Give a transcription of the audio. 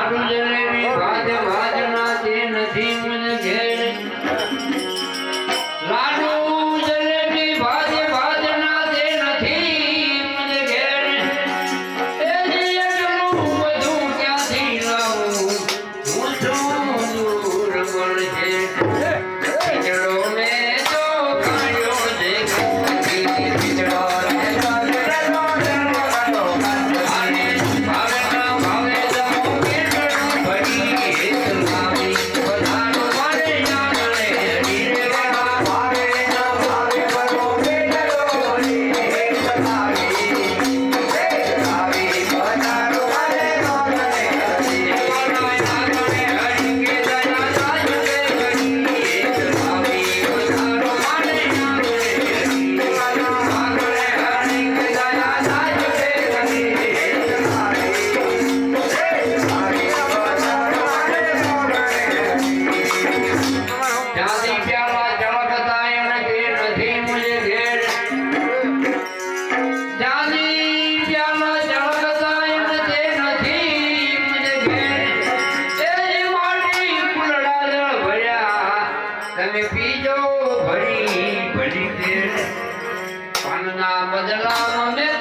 મારું જલેબી ભાજ ભાજના તે નથી મને ભરી ભરી તે પાનના બદલામાં મેં